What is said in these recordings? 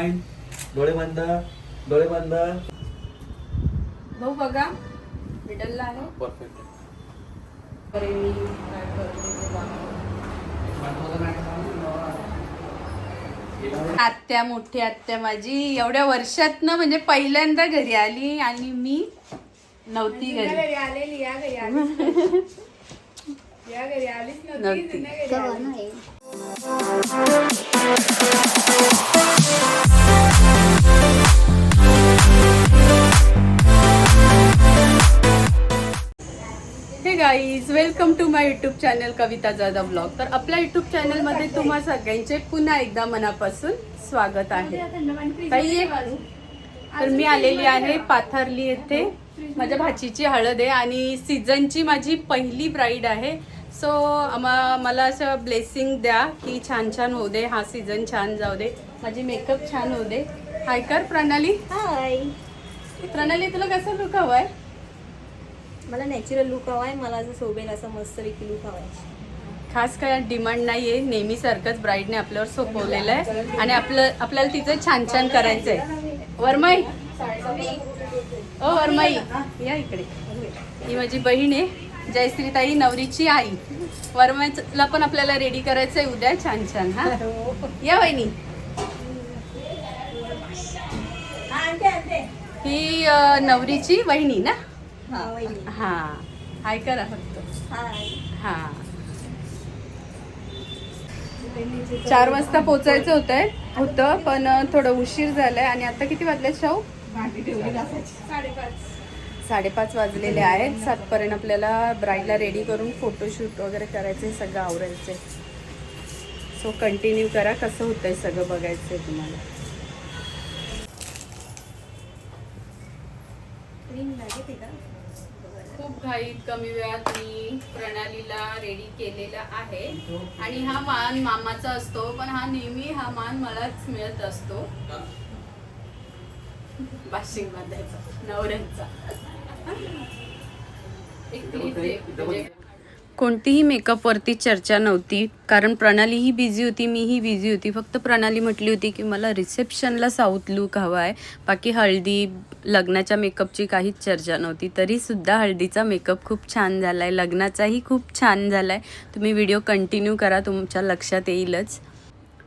Smile डोळे बंद डोळे बंद भाऊ बघा मिडलला आहे परफेक्ट अरे मी काय करते ते दाखव. आत्या मोठी आत्या माझी एवढ्या वर्षात ना म्हणजे पहिल्यांदा घरी आली आणि मी नव्हती घरी घरी आलेली या घरी आलीच या घरी आलीच नव्हती नव्हती. जुन्या घरी आली. Welcome to my YouTube channel Kavita Jadhav blog तर आपल्या युट्यूब चॅनलमध्ये तुम्हा सगळ्यांचे पुन्हा एकदा मनापासून स्वागत आहे. ताई. तर मी आलेली आहे पाथर्ली येथे. माझ्या भाचीची हळद आहे आणि सीझनची माझी पहिली ब्राईड आहे. सो मला असं ब्लेसिंग द्या की छान छान होऊ दे हा सीझन छान जाऊ दे. माझी मेकअप छान होऊ दे. हाय कर प्रणाली. हाय प्रणाली तुला कसं लुक हवंय मला नॅचरल लुक हवाय मला असं शोभेल असं मस्तपैकी लुक हवाय खास काय डिमांड नाहीये. नेहमीसारखंच ब्राईडने आपल्यावर सोपवलेलं आहे. आणि आपलं आपल्याला तिचं छान छान करायचंय. वरमाई. ओ वरमाई. या इकडे. ही माझी बहीण आहे. जयश्रीताई नवरीची आई. वरमाईला पण आपल्याला रेडी करायचंय उद्या. छान छान हा? या वहिनी. ही नवरीची वहिनी ना? हा. हा हाय करा फक्त. हाय. हा. चार वाजता पोचायचं होतंय. होतं पण थोडं उशीर झालाय. आणि आता किती वाजले शाहू? साडेपाच. साडेपाच वाजलेले आहेत. सातपर्यंत आपल्याला ब्राईडला रेडी करून फोटोशूट वगैरे करायचे सगळं आवरायचे सो कंटिन्यू करा. कसं होतंय सगळं बघायचंय तुम्हाला. क्रीम लागते का? खूप घाईत कमी वेळात मी प्रणालीला रेडी केलेला आहे. आणि हा मान मामाचा असतो पण हा नेहमी हा मान मलाच मिळत असतो. बाशिंग बांधायचा नवऱ्यांचा. एक कोणतीही मेकअपवरती चर्चा नव्हती. कारण प्रणालीही बिझी होती मीही बिझी होती. फक्त प्रणाली म्हटली होती की मला रिसेप्शनला साऊथ लुक हवा आहे बाकी हळदी लग्नाच्या मेकअपची काहीच चर्चा नव्हती. तरीसुद्धा हळदीचा मेकअप खूप छान झाला आहे लग्नाचाही खूप छान झाला आहे तुम्ही व्हिडिओ कंटिन्यू करा तुमच्या लक्षात येईलच.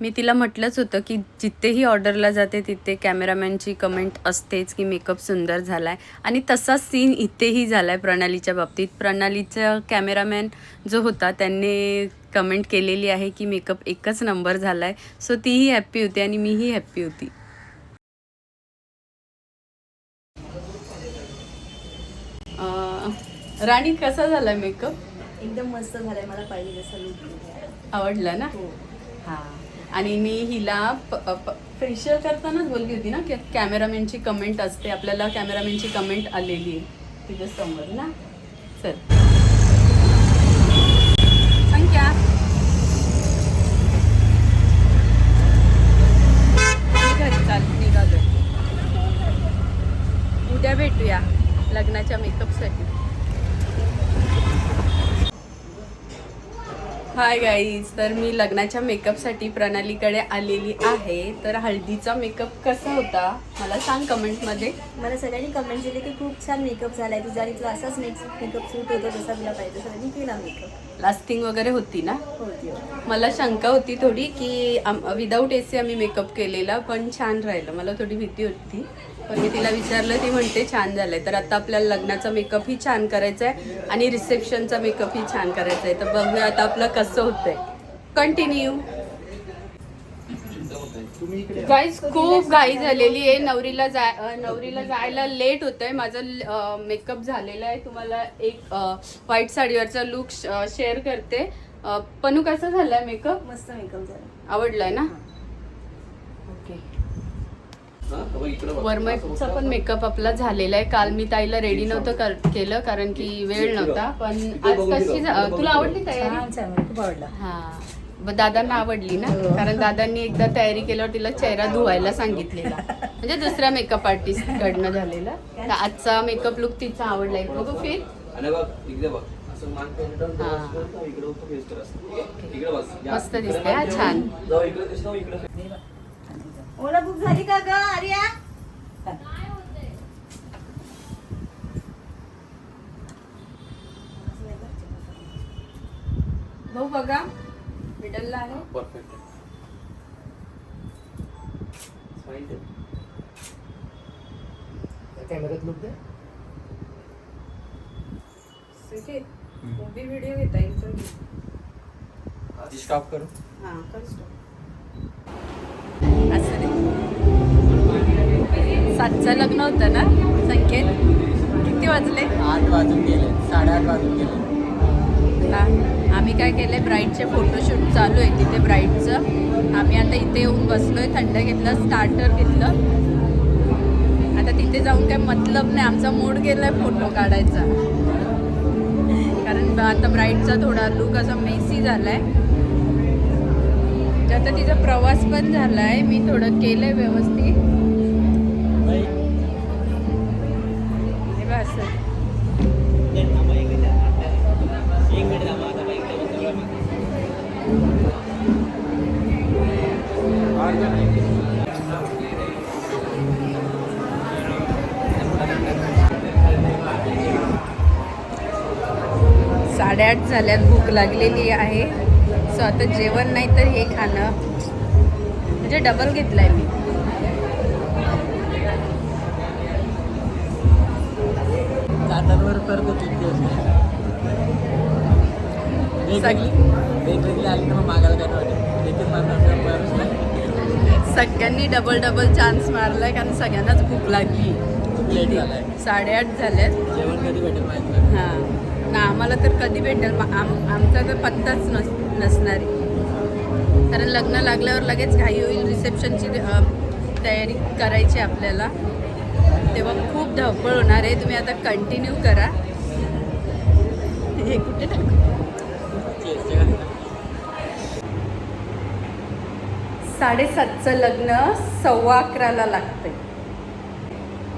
मी तिला म्हटलंच होतं की जिथेही ऑर्डरला जाते तिथे कॅमेरामॅनची कमेंट असतेच की मेकअप सुंदर झाला आहे आणि तसाच सीन इथेही झाला आहे प्रणालीच्या बाबतीत. प्रणालीचा कॅमेरामॅन जो होता त्यांनी कमेंट केलेली आहे की मेकअप एकच नंबर झाला आहे सो तीही हॅप्पी होती आणि मीही हॅप्पी होती. राणी कसा झाला मेकअप एकदम मस्त झालाय मला पाहिजे आवडला ना? हा. आणि मी हिला फेशियल करतानाच बोलली होती ना की कॅमेरामॅनची कमेंट असते आपल्याला कॅमेरामॅनची कमेंट आलेली आहे. तुझ्या समोर ना? चल. संख्या. घरी चाल निघालो उद्या भेटूया लग्नाच्या मेकअपसाठी हाय गाईज तर मी लग्नाच्या मेकअपसाठी प्रणालीकडे आलेली आहे. तर हळदीचा मेकअप कसा होता? मला सांग कमेंटमध्ये मला सगळ्यांनी कमेंट दिली की खूप छान मेकअप झालाय. तुझा आणि तुला असाच मेकअप सूट होतो जसा तुला पाहिजे सगळ्यांनी केला मेकअप लास्टिंग वगैरे होती ना? होती मला शंका होती थोडी की विदाऊट ए सी आम्ही मेकअप केलेला पण छान राहिलं. मला थोडी भीती होती. पण मी तिला विचारलं ती म्हणते छान झालंय. तर आता आपल्याला लग्नाचा मेकअपही छान करायचा आहे आणि रिसेप्शनचा मेकअपही छान करायचा आहे तर बघूया आता आपलं कसं होतंय. कंटिन्यू. गाईज खूप घाई झालेली आहे. नवरीला जाय नवरीला जायला लेट होत आहे माझं मेकअप झालेला आहे. तुम्हाला एक व्हाईट साडीवरचा लुक शेअर करते. पनू कसा झालाय मेकअप मस्त मेकअप झाला. आवडलाय ना? हा, बघ इकडे बघ. वरमाईचा पण मेकअप आपला झालेला आहे. काल मी ताईला रेडी नव्हतं कर- केलं कारण की वेळ नव्हता. पण आज कशी तुला आवडली तयारी? खूप आवडला. हा. ब- दादांना आवडली ना? कारण दादांनी एकदा तयारी केल्यावर तिला चेहरा धुवायला सांगितलेला. म्हणजे दुसऱ्या मेकअप आर्टिस्ट कडनं झालेला. तर आजचा मेकअप लुक तिचा आवडलाय बघू फिर आणि बघ इकडे बघ. असं मान खाली ठेवून हा. असं करतो, इकडे होतो face कर असं. इकडे बस या. मस्त दिसते, हा, छान. बुक झाली का ग आर्या? भाऊ बघा. मिडलला आहे. कॅमेऱ्यात लुक दे. उभी व्हिडिओ घेता येईल तर आधी स्टॉप करू. हां कर stop. सातचं लग्न होतं ना संकेत? किती वाजले? आठ वाजून गेले साडेआठ वाजून गेले. आम्ही काय केलंय ब्राईडचे फोटोशूट चालू आहे तिथे ब्राईडचं आम्ही आता इथे येऊन बसलोय थंड घेतलं स्टार्टर घेतलं. आता तिथे जाऊन काय मतलब नाही आमचा मूड गेलाय फोटो काढायचा. कारण आता ब्राईडचा थोडा लुक असा मेसी झालाय. म्हणजे आता तिचा प्रवास पण झालाय मी थोडं केलंय व्यवस्थित. हे बघ असं साडेआठ झाल्यात भूक लागलेली आहे. सो आता जेवण नाही तर हे खाणं. म्हणजे डबल घेतलंय मी. जातांवर करतो तीन दिवस वेगवेगळी वेगवेगळी आली तर मग मागायला काय नाही वाटत एकच मारणार सगळ्यांनी डबल डबल चान्स मारलाय कारण सगळ्यांनाच भूक लागली. खूप लेट झालाय. साडेआठ झाल्यात जेवण कधी भेटेल माहीत हां. ना आम्हाला तर कधी भेटेल? आम आमचा तर पत्ताच नस नसणार कारण लग्न लागल्यावर लगेच घाई होईल. रिसेप्शनची तयारी करायची आपल्याला. तेव्हा खूप धावपळ होणार आहे. तुम्ही आता कंटिन्यू करा. हे कुठे टाकू? साडेसातचं लग्न सव्वा अकराला लागतंय.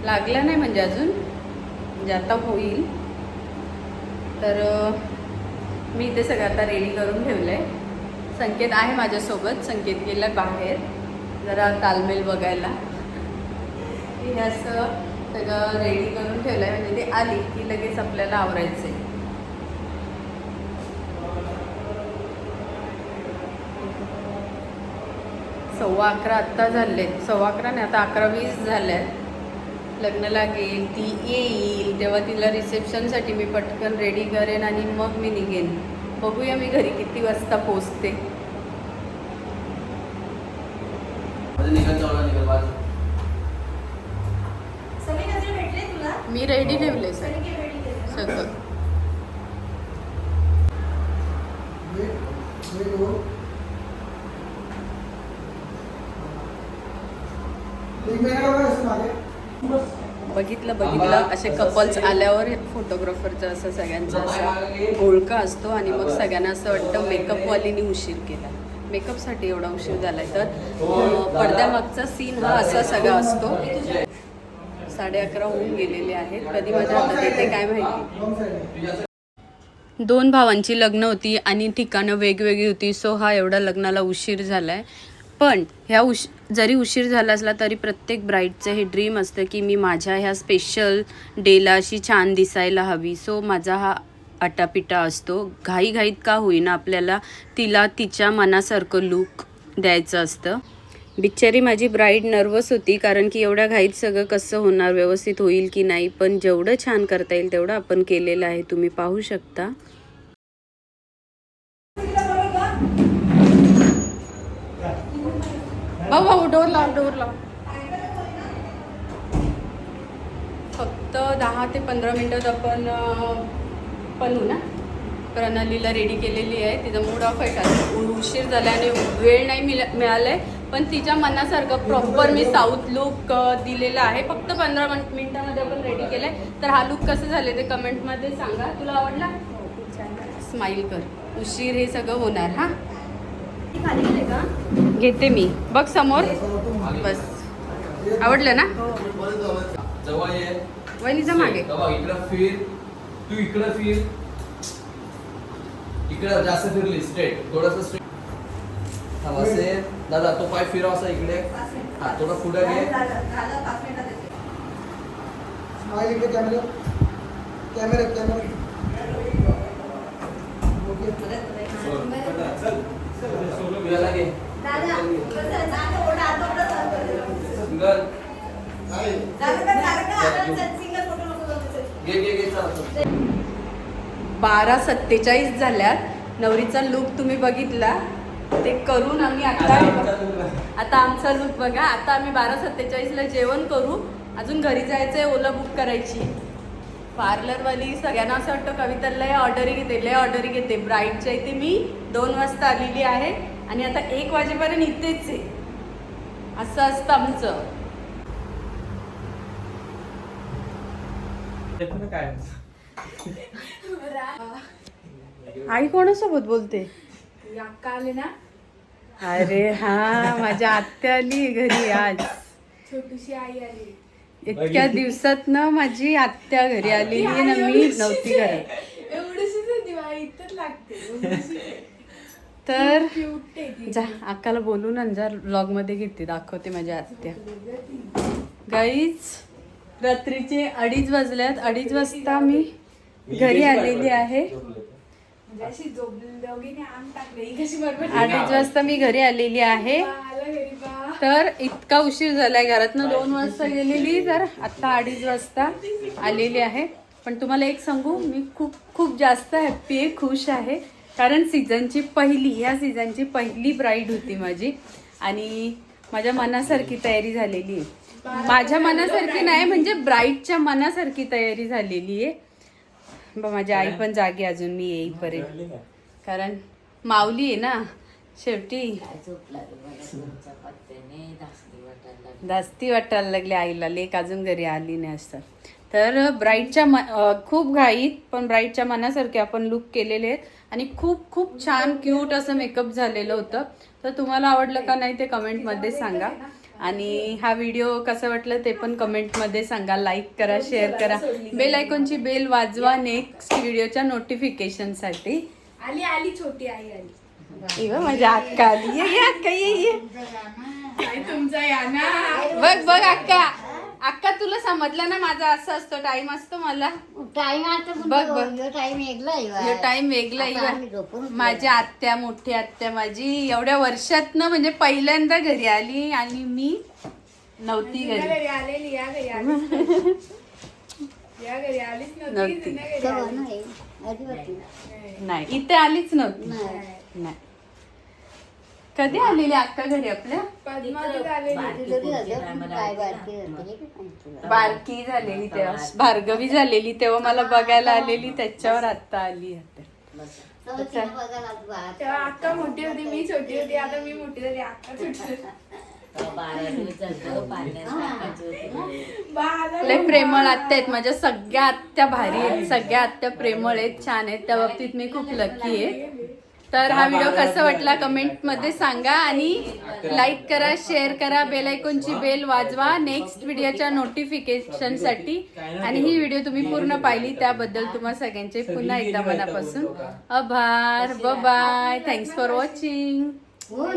लागलं नाही म्हणजे अजून? म्हणजे आता होईल. तर मी ते सगळं आता रेडी करून ठेवलं आहे संकेत आहे माझ्यासोबत. संकेत गेला बाहेर. जरा तालमेल बघायला. हे असं सगळं रेडी करून ठेवलं आहे म्हणजे ती आली की लगेच आपल्याला आवरायचं आहे सव्वा अकरा आत्ता झाले सव्वा अकरा नाही आता अकरा वीस झाल्या लग्न लागेल ती येईल. तेव्हा तिला रिसेप्शनसाठी मी पटकन रेडी करेन आणि मग मी निघेन. बघूया मी घरी किती वाजता पोचते मध्ये निघाल जवळ निघाल बाजू सगळे कचरे भेटले तुला मी रेडी ठेवले सर सगळे. बघितलं बघितलं. असे कपल्स आल्यावर फोटोग्राफरचं असं सगळ्यांचा असा गोळका असतो आणि मग सगळ्यांना असं वाटतं मेकअपवालीने उशीर केला. मेकअपसाठी एवढा उशीर झालाय तर अं, पडद्यामागचा सीन हा असा सगळा असतो. साडे अकरा होऊन गेलेले आहेत. कधी माझ्या हातात येते काय माहिती? दोन भावांची लग्न होती आणि ठिकाणं वेगवेगळी होती सो हा एवढा लग्नाला उशीर झाला आहे पण ह्या उश जरी उशीर झाला असला तरी प्रत्येक ब्राईडचं हे ड्रीम असतं की मी माझ्या ह्या स्पेशल डेला अशी छान दिसायला हवी. सो माझा हा आटापिटा असतो. घाईघाईत का होईना आपल्याला तिला तिच्या मनासारखं लूक द्यायचं असतं. बिचारी माझी ब्राईड नर्वस होती कारण की एवढ्या घाईत सगळं कसं होणार व्यवस्थित होईल की नाही पण जेवढं छान करता येईल तेवढं आपण केलेलं आहे. तुम्ही पाहू शकता. डोर लाव डोर लाव. फक्त दहा ते पंधरा मिनटात आपण अं, बनवू ना? प्रणालीला रेडी केलेली आहे. तिचा मूड ऑफ आहे का? उशीर झाला आणि वेळ नाही मिळा आहे पण तिच्या मनासारखं प्रॉपर मी साऊथ लुक दिलेला आहे. फक्त पंधरा मिन मिनिटामध्ये आपण रेडी केलाय. तर हा लुक कसं झाले ते कमेंटमध्ये सांगा. तुला आवडला? स्माईल कर. उशीर हे सगळं होणार हां? घेते मी. बघ समोर. बस. आवडलं ना? जवळ ये. वहिनीचा मागे. बाबा इकडं फिर. तू इकडं फिर. इकडं जास्त फिरली स्ट्रेट थोडस स्ट्रेट थांब असे. दादा तो पाय फिरव असा इकडे. हा थोडा पुढे घे. स्माइल इकडे कॅमेरा कॅमेरा कॅमेरा. बारा सत्तेचाळीस झाल्यात. नवरीचा लुक तुम्ही बघितला. ते करून आम्ही आता आता आमचा लुक बघा. आता आम्ही बारा सत्तेचाळीसला जेवण करू. अजून घरी जायचंय ओला बुक करायची. पार्लरवाली सगळ्यांना असं वाटतं कविता लय ऑर्डरी घेते लय ऑर्डरी घेते. ब्राईडच्या इथे मी दोन वाजता आलेली आहे आणि आता एक वाजेपर्यंत इथेच आहे. असं असतं आमचं. काय? आई कोणासोबत बोलते? अक्का आले ना अरे हा माझ्या आत्या आली घरी आज. छोटीशी आई आली. इतक्या दिवसात ना माझी आत्या घरी आलेली आहे ना मी नव्हती घरात. लागते. तर. जा अक्काला बोलून आणि जा ब्लॉगमध्ये घेते दाखवते माझ्या आत्या. गाईच रात्रीचे अडीच वाजल्यात अडीच वाजता मी घरी आलेली आहे. अडीच वाजता मी घरी आलेली आहे. तर इतका उशीर झालाय घरातनं दोन वाजता गेलेली तर आता अडीच वाजता आलेली आहे. पण तुम्हाला एक सांगू मी खूप खूप जास्त हॅप्पी आहे खुश आहे. कारण सीझनची पहिली ह्या सीझनची पहिली ब्राईड होती माझी. आणि माझ्या मनासारखी तयारी झालेली आहे. माझ्या मनासारखी नाही म्हणजे ब्राईडच्या मनासारखी तयारी झालेली आहे. माझी आई पण जागी अजून मी येईपर्यंत. कारण माऊली आहे ना शेवटी. जास्ती वाटायला लागली. आईला लेक अजून घरी आली नाही असतं तर म अं, खूप घाईत पण ब्राईडच्या मनासारखे आपण लुक केलेले आहेत. आणि खूप खूप छान क्यूट असं मेकअप झालेलं होतं. तर तुम्हाला आवडलं का नाही ते कमेंटमध्ये सांगा. आणि हा व्हिडिओ कसा वाटलं ते पण कमेंटमध्ये सांगा. लाईक करा शेअर करा. बेल आयकॉनची बेल वाजवा नेक्स्ट व्हिडिओच्या नोटिफिकेशनसाठी आली आली छोटी आई आली. इव माझ्या अक्का आली. ये, ये अक्का ये ये. तुमचा या ना. बघ बघ अक्का. अक्का तुला समजलं ना माझा असं असतो टाइम असतो मला टाइम आता बघ, बघ. टाइम वेगळा बा. हे टाइम वेगळा आहे आता आम्ही बा. झोपून माझी आत्या मोठी आत्या माझी एवढ्या वर्षात ना म्हणजे पहिल्यांदा घरी आली आणि मी नव्हती घरी घरी आलेली या घरी आलीच या घरी आलीच नव्हती नव्हती. जुन्या घरी तेव्हा आली. नाही अजिबात नाही. नाही इथे आलीच नव्हती नाही. नाही कधी आलेली अक्का घरी आपल्या? बारकी झालेली तेव्हा. भार्गवी झालेली तेव्हा मला बघायला आलेली त्याच्यावर आता आली आता. तेव्हा अक्का मोठी होती मी छोटी होती आता मी मोठी झाली अक्का छोटी लय प्रेमळ आत्या आहेत माझ्या सगळ्या आत्या भारी आहेत सगळ्या आत्या प्रेमळ आहेत छान आहेत. त्या बाबतीत मी खूप लकी आहे. तर हा व्हिडिओ कसा वाटला कमेंटमध्ये सांगा आणि लाईक करा शेअर करा बेल आयकॉनची बेल वाजवा नेक्स्ट व्हिडिओच्या नोटिफिकेशनसाठी आणि ही व्हिडिओ तुम्ही पूर्ण पाहिली त्याबद्दल तुम्हा सगळ्यांचे पुन्हा एकदा मनापासून आभार. बाय थँक्स फॉर वॉचिंग हो